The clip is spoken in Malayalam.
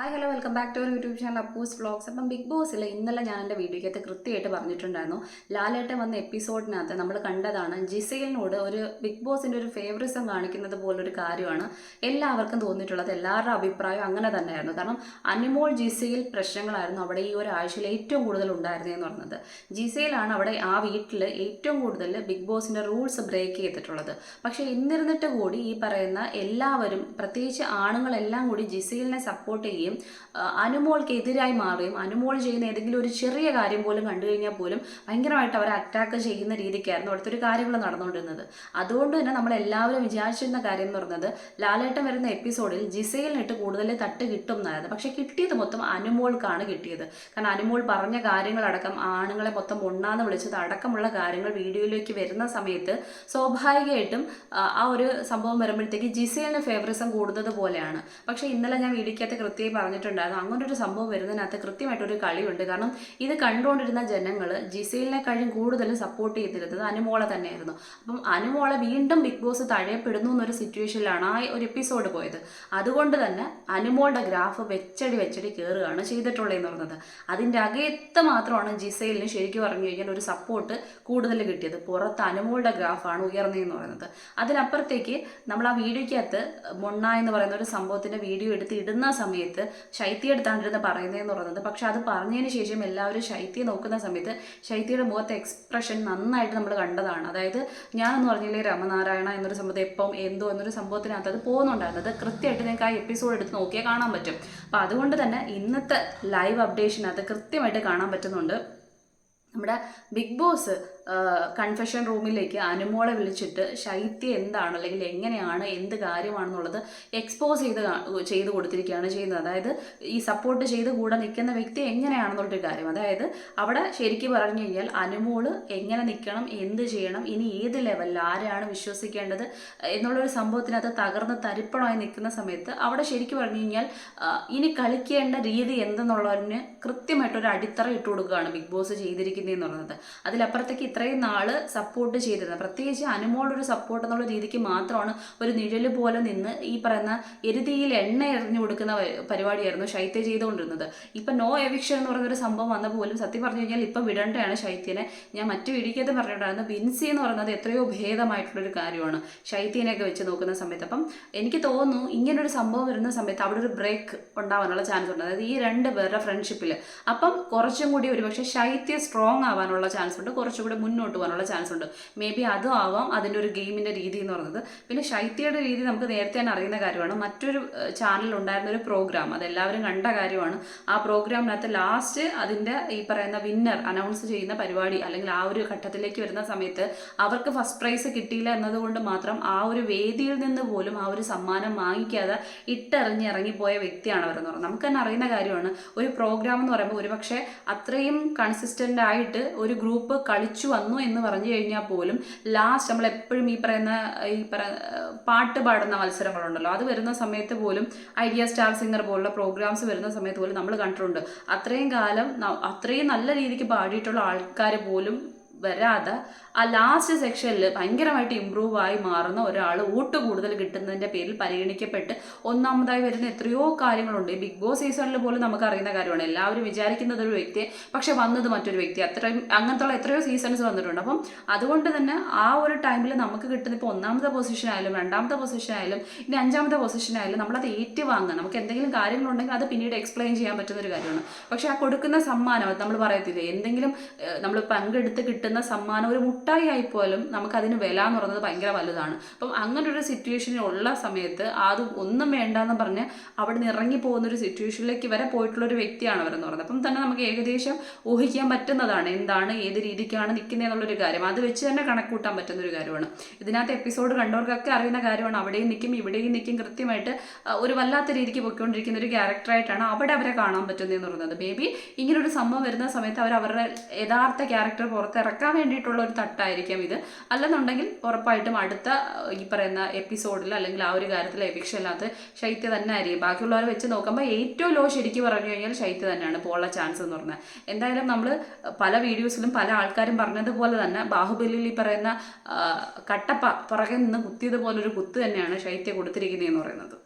Hi hello welcome back to our YouTube channel Appus vlogs അപ്പം ബിഗ് ബോസിൽ ഇന്നലെ ഞാൻ എന്റെ വീഡിയോയ്ക്കകത്ത് കൃത്യമായിട്ട് പറഞ്ഞിട്ടുണ്ടായിരുന്നു. ലാലേട്ടൻ വന്ന എപ്പിസോഡിനകത്ത് നമ്മൾ കണ്ടതാണ് ജിസയിലിനോട് ഒരു ബിഗ് ബോസിന്റെ ഒരു ഫേവറിസം കാണിക്കുന്നത് പോലൊരു കാര്യമാണ് എല്ലാവർക്കും തോന്നിയിട്ടുള്ളത് എല്ലാവരുടെ അഭിപ്രായം അങ്ങനെ തന്നെയായിരുന്നു. കാരണം അനിമോൾ ജിസയിൽ പ്രശ്നങ്ങളായിരുന്നു അവിടെ ഈ ഒരാഴ്ചയിൽ ഏറ്റവും കൂടുതൽ ഉണ്ടായിരുന്നതെന്ന് പറഞ്ഞത്. ജിസയിലാണ് അവിടെ ആ വീട്ടിൽ ഏറ്റവും കൂടുതൽ ബിഗ് ബോസിന്റെ റൂൾസ് ബ്രേക്ക് ചെയ്തിട്ടുള്ളത്. പക്ഷേ ഇന്നിരുന്നിട്ട് കൂടി ഈ പറയുന്ന എല്ലാവരും പ്രത്യേകിച്ച് ആണുങ്ങളെല്ലാം കൂടി ജിസയിലിനെ സപ്പോർട്ട് ചെയ്യുകയും ആ, അനുമോൾക്കെതിരായി മാറുകയും അനുമോൾ ചെയ്യുന്ന ഏതെങ്കിലും ഒരു ചെറിയ കാര്യം പോലും കണ്ടു കഴിഞ്ഞാൽ പോലും ഭയങ്കരമായിട്ട് അവരെ അറ്റാക്ക് ചെയ്യുന്ന രീതിക്കായിരുന്നു അവിടുത്തെ ഒരു കാര്യങ്ങൾ നടന്നുകൊണ്ടിരുന്നത്. അതുകൊണ്ട് തന്നെ നമ്മൾ എല്ലാവരും വിചാരിച്ചിരുന്ന കാര്യം എന്ന് പറയുന്നത് ലാലേട്ടൻ വരുന്ന എപ്പിസോഡിൽ ജിസയിലിനിട്ട് കൂടുതൽ തട്ട് കിട്ടും എന്നായിരുന്നു. പക്ഷേ കിട്ടിയത് മൊത്തം അനുമോൾക്കാണ് കിട്ടിയത്. കാരണം അനുമോൾ പറഞ്ഞ കാര്യങ്ങളടക്കം ആണുങ്ങളെ മൊത്തം ഒണ്ണാന്ന് വിളിച്ചത് അടക്കമുള്ള കാര്യങ്ങൾ വീഡിയോയിലേക്ക് വരുന്ന സമയത്ത് സ്വാഭാവികമായിട്ടും ആ, ഒരു സംഭവം വരുമ്പോഴത്തേക്ക് ജിസയിലിന് ഫേവറിസം കൂടുന്നത് പോലെയാണ്. പക്ഷേ ഇന്നലെ ഞാൻ വീഡിയോക്കകത്ത് കൃത്യമായി പറഞ്ഞിട്ടുണ്ടായിരുന്നു. അങ്ങനെ ഒരു സംഭവം വരുന്നതിനകത്ത് കൃത്യമായിട്ടൊരു കളിയുണ്ട്. കാരണം ഇത് കണ്ടുകൊണ്ടിരുന്ന ജനങ്ങൾ ജിസയിലിനെക്കാളും കൂടുതലും സപ്പോർട്ട് ചെയ്തിരുന്നത് അനുമോളെ തന്നെയായിരുന്നു. അപ്പം അനുമോളെ വീണ്ടും ബിഗ് ബോസ് തഴയപ്പെടുന്നു എന്നൊരു സിറ്റുവേഷനിലാണ് ആ ഒരു എപ്പിസോഡ് പോയത്. അതുകൊണ്ട് തന്നെ അനുമോളുടെ ഗ്രാഫ് വെച്ചടി വെച്ചടി കയറുകയാണ് ചെയ്തിട്ടുള്ളതെന്ന് പറഞ്ഞത്. അതിന്റെ അകത്ത് മാത്രമാണ് ജിസയിലിന് ശരിക്കും പറഞ്ഞു കഴിഞ്ഞാൽ ഒരു സപ്പോർട്ട് കൂടുതൽ കിട്ടിയത്. പുറത്ത് അനുമോളുടെ ഗ്രാഫാണ് ഉയർന്നതെന്ന് പറയുന്നത്. അതിനപ്പുറത്തേക്ക് നമ്മൾ ആ വീഡിയോയ്ക്കകത്ത് മൊണ്ണ എന്ന് പറയുന്ന ഒരു സംഭവത്തിന്റെ വീഡിയോ എടുത്ത് ഇടുന്ന സമയത്ത് ശൈത്യ എടുത്താണ്ടിരുന്ന് പറയുന്നതെന്ന് പറയുന്നത്. പക്ഷെ അത് പറഞ്ഞതിന് ശേഷം എല്ലാവരും ശൈത്യ നോക്കുന്ന സമയത്ത് ശൈത്യയുടെ മുഖത്തെ എക്സ്പ്രഷൻ നന്നായിട്ട് നമ്മൾ കണ്ടതാണ്. അതായത് ഞാനെന്ന് പറഞ്ഞില്ലേ രമനാരായണ എന്നൊരു സംഭവം എപ്പം എന്തോ എന്നൊരു സംഭവത്തിനകത്ത് അത് പോകുന്നുണ്ടായിരുന്നു അത് കൃത്യമായിട്ട് നിങ്ങൾക്ക് ആ എപ്പിസോഡ് എടുത്ത് നോക്കിയാൽ കാണാൻ പറ്റും. അപ്പോൾ അതുകൊണ്ട് തന്നെ ഇന്നത്തെ ലൈവ് അപ്ഡേഷനകത്ത് കൃത്യമായിട്ട് കാണാൻ പറ്റുന്നുണ്ട്. നമ്മുടെ ബിഗ് ബോസ് കൺഫെഷൻ റൂമിലേക്ക് അനുമോളെ വിളിച്ചിട്ട് ശൈത്യം എന്താണ് അല്ലെങ്കിൽ എങ്ങനെയാണ് എന്ത് കാര്യമാണെന്നുള്ളത് എക്സ്പോസ് ചെയ്ത് ചെയ്ത് കൊടുത്തിരിക്കുകയാണ് ചെയ്യുന്നത്. അതായത് ഈ സപ്പോർട്ട് ചെയ്ത് കൂടെ നിൽക്കുന്ന വ്യക്തി എങ്ങനെയാണെന്നുള്ളൊരു കാര്യം. അതായത് അവിടെ ശരിക്കും പറഞ്ഞു കഴിഞ്ഞാൽ അനുമോൾ എങ്ങനെ നിൽക്കണം എന്ത് ചെയ്യണം ഇനി ഏത് ലെവലിൽ ആരെയാണ് വിശ്വസിക്കേണ്ടത് എന്നുള്ളൊരു സംഭവത്തിനകത്ത് തകർന്ന് തരിപ്പണമായി നിൽക്കുന്ന സമയത്ത് അവിടെ ശരിക്കും പറഞ്ഞു കഴിഞ്ഞാൽ ഇനി കളിക്കേണ്ട രീതി എന്തെന്നുള്ളതിന് കൃത്യമായിട്ടൊരു അടിത്തറ ഇട്ട് കൊടുക്കുകയാണ് ബിഗ് ബോസ് ചെയ്തിരിക്കുന്നതെന്ന് പറയുന്നത്. അതിലപ്പുറത്തേക്ക് ഇത്രയും നാൾ സപ്പോർട്ട് ചെയ്തിരുന്നത് പ്രത്യേകിച്ച് അനുമോളുടെ ഒരു സപ്പോർട്ട് എന്നുള്ള രീതിക്ക് മാത്രമാണ് ഒരു നിഴൽ പോലെ നിന്ന് ഈ പറയുന്ന എരുതിയിൽ എണ്ണ എറിഞ്ഞു കൊടുക്കുന്ന പരിപാടിയായിരുന്നു ശൈത്യ ചെയ്തുകൊണ്ടിരുന്നത്. ഇപ്പം നോ എവിക്ഷൻ എന്ന് പറയുന്ന ഒരു സംഭവം വന്ന പോലും സത്യം പറഞ്ഞു കഴിഞ്ഞാൽ ഇപ്പം വിടേണ്ടതാണ് ശൈത്യനെ. ഞാൻ മറ്റു വീഡിയോക്കകത്ത് പറഞ്ഞിട്ടുണ്ടായിരുന്നു. ബിൻസി എന്ന് പറയുന്നത് എത്രയോ ഭേദമായിട്ടുള്ളൊരു കാര്യമാണ് ശൈത്യനെയൊക്കെ വെച്ച് നോക്കുന്ന സമയത്ത്. അപ്പം എനിക്ക് തോന്നുന്നു ഇങ്ങനൊരു സംഭവം വരുന്ന സമയത്ത് അവിടെ ഒരു ബ്രേക്ക് ഉണ്ടാവാനുള്ള ചാൻസ് ഉണ്ട്. അതായത് ഈ രണ്ട് പേരുടെ ഫ്രണ്ട്ഷിപ്പിൽ അപ്പം കുറച്ചും കൂടി ഒരുപക്ഷെ ശൈത്യ സ്ട്രോങ് ആവാനുള്ള ചാൻസ് ഉണ്ട്. കുറച്ചും കൂടി മുന്നോട്ട് പോകാനുള്ള ചാൻസ് ഉണ്ട്. മേ ബി അതും ആവാം അതിന്റെ ഒരു ഗെയിമിന്റെ രീതി എന്ന് പറയുന്നത്. പിന്നെ ശൈത്യയുടെ രീതി നമുക്ക് നേരത്തെ തന്നെ അറിയുന്ന കാര്യമാണ്. മറ്റൊരു ചാനലിൽ ഉണ്ടായിരുന്ന ഒരു പ്രോഗ്രാം അതെല്ലാവരും കണ്ട കാര്യമാണ്. ആ പ്രോഗ്രാമിനകത്ത് ലാസ്റ്റ് അതിന്റെ ഈ പറയുന്ന വിന്നർ അനൗൺസ് ചെയ്യുന്ന പരിപാടി അല്ലെങ്കിൽ ആ ഒരു ഘട്ടത്തിലേക്ക് വരുന്ന സമയത്ത് അവർക്ക് ഫസ്റ്റ് പ്രൈസ് കിട്ടിയില്ല എന്നതുകൊണ്ട് മാത്രം ആ ഒരു വേദിയിൽ നിന്ന് പോലും ആ ഒരു സമ്മാനം വാങ്ങിക്കാതെ ഇട്ടെറിഞ്ഞ് ഇറങ്ങിപ്പോയ വ്യക്തിയാണ് അവരെന്ന് പറയുന്നത്. നമുക്ക് തന്നെ അറിയുന്ന കാര്യമാണ് ഒരു പ്രോഗ്രാം എന്ന് പറയുമ്പോൾ ഒരുപക്ഷെ അത്രയും കൺസിസ്റ്റന്റ് ആയിട്ട് ഒരു ഗ്രൂപ്പ് കളിച്ചു വന്നു എന്ന് പറഞ്ഞു കഴിഞ്ഞാൽ പോലും ലാസ്റ്റ് നമ്മൾ എപ്പോഴും ഈ പറയുന്ന ഈ പറ പാട്ട് പാടുന്ന മത്സരങ്ങളുണ്ടല്ലോ. അത് വരുന്ന സമയത്ത് പോലും ഐഡിയ സ്റ്റാർ സിംഗർ പോലുള്ള പ്രോഗ്രാംസ് വരുന്ന സമയത്ത് പോലും നമ്മൾ കണ്ടിട്ടുണ്ട്. അത്രയും കാലം അത്രയും നല്ല രീതിക്ക് പാടിയിട്ടുള്ള ആൾക്കാർ പോലും വരാതെ ആ ലാസ്റ്റ് സെക്ഷനിൽ ഭയങ്കരമായിട്ട് ഇമ്പ്രൂവ് ആയി മാറുന്ന ഒരാൾ വോട്ട് കൂടുതൽ കിട്ടുന്നതിന്റെ പേരിൽ പരിഗണിക്കപ്പെട്ട് ഒന്നാമതായി വരുന്ന എത്രയോ കാര്യങ്ങളുണ്ട്. ഈ ബിഗ് ബോസ് സീസണിൽ പോലും നമുക്ക് അറിയുന്ന കാര്യമാണ്. എല്ലാവരും വിചാരിക്കുന്നത് ഒരു വ്യക്തിയെ പക്ഷെ വന്നത് മറ്റൊരു വ്യക്തി. അത്രയും അങ്ങനത്തുള്ള എത്രയോ സീസൺസ് വന്നിട്ടുണ്ട്. അപ്പം അതുകൊണ്ട് തന്നെ ആ ഒരു ടൈമിൽ നമുക്ക് കിട്ടുന്ന ഇപ്പോൾ ഒന്നാമത്തെ പൊസിഷൻ ആയാലും രണ്ടാമത്തെ പൊസിഷൻ ആയാലും ഇനി അഞ്ചാമത്തെ പൊസിഷൻ ആയാലും നമ്മളത് ഏറ്റുവാങ്ങുക നമുക്ക് എന്തെങ്കിലും കാര്യങ്ങളുണ്ടെങ്കിൽ അത് പിന്നീട് എക്സ്പ്ലെയിൻ ചെയ്യാൻ പറ്റുന്ന ഒരു കാര്യമാണ്. പക്ഷേ ആ കൊടുക്കുന്ന സമ്മാനം നമ്മൾ പറയത്തില്ലേ? എന്തെങ്കിലും നമ്മൾ പങ്കെടുത്ത് കിട്ടുന്ന സമ്മാനം ഒരു മുട്ടായി ആയി ആയിപ്പോലും നമുക്കതിന് വില എന്ന് പറയുന്നത് ഭയങ്കര വലുതാണ്. അപ്പം അങ്ങനെ ഒരു സിറ്റുവേഷനിൽ ഉള്ള സമയത്ത് അത് ഒന്നും വേണ്ട എന്ന് പറഞ്ഞ് അവിടെ നിന്ന് ഇറങ്ങി പോകുന്ന ഒരു സിറ്റുവേഷനിലേക്ക് വരെ പോയിട്ടുള്ള ഒരു വ്യക്തിയാണ് അവരെന്ന് പറയുന്നത്. അപ്പം തന്നെ നമുക്ക് ഏകദേശം ഊഹിക്കാൻ പറ്റുന്നതാണ് എന്താണ് ഏത് രീതിക്കാണ് നിൽക്കുന്നത് എന്നുള്ളൊരു കാര്യം. അത് വെച്ച് തന്നെ കണക്കൂട്ടാൻ പറ്റുന്ന ഒരു കാര്യമാണ്. ഇതിനകത്ത് എപ്പിസോഡ് കണ്ടവർക്കൊക്കെ അറിയുന്ന കാര്യമാണ്. അവിടെയും നിൽക്കും ഇവിടെയും നിൽക്കും. കൃത്യമായിട്ട് ഒരു വല്ലാത്ത രീതിക്ക് പൊയ്ക്കൊണ്ടിരിക്കുന്ന ഒരു ക്യാരക്ടറായിട്ടാണ് അവിടെ അവരെ കാണാൻ പറ്റുന്നതെന്ന് പറയുന്നത്. മേ ബി ഇങ്ങനൊരു സംഭവം വരുന്ന സമയത്ത് അവർ അവരുടെ യഥാർത്ഥ ക്യാരക്ടർ പുറത്തിറക്കാൻ വേണ്ടിയിട്ടുള്ള ഒരു തട്ടായിരിക്കാം ഇത്. അല്ലെന്നുണ്ടെങ്കിൽ ഉറപ്പായിട്ടും അടുത്ത ഈ പറയുന്ന എപ്പിസോഡിൽ അല്ലെങ്കിൽ ആ ഒരു കാര്യത്തിൽ എവിക്ഷല്ലാത്ത ശൈത്യ തന്നെ ആയിരിക്കും. ബാക്കിയുള്ളവരെ വെച്ച് നോക്കുമ്പോൾ ഏറ്റവും ലോ ശരിക്കും പറഞ്ഞു കഴിഞ്ഞാൽ ശൈത്യ തന്നെയാണ് പോകാനുള്ള ചാൻസ് എന്ന് പറഞ്ഞാൽ. എന്തായാലും നമ്മൾ പല വീഡിയോസിലും പല ആൾക്കാരും പറഞ്ഞതുപോലെ തന്നെ ബാഹുബലിയിൽ ഈ പറയുന്ന കട്ടപ്പ പുറകെ നിന്ന് കുത്തിയതുപോലൊരു കുത്ത് തന്നെയാണ് ശൈത്യ കൊടുത്തിരിക്കുന്നതെന്ന് പറയുന്നത്.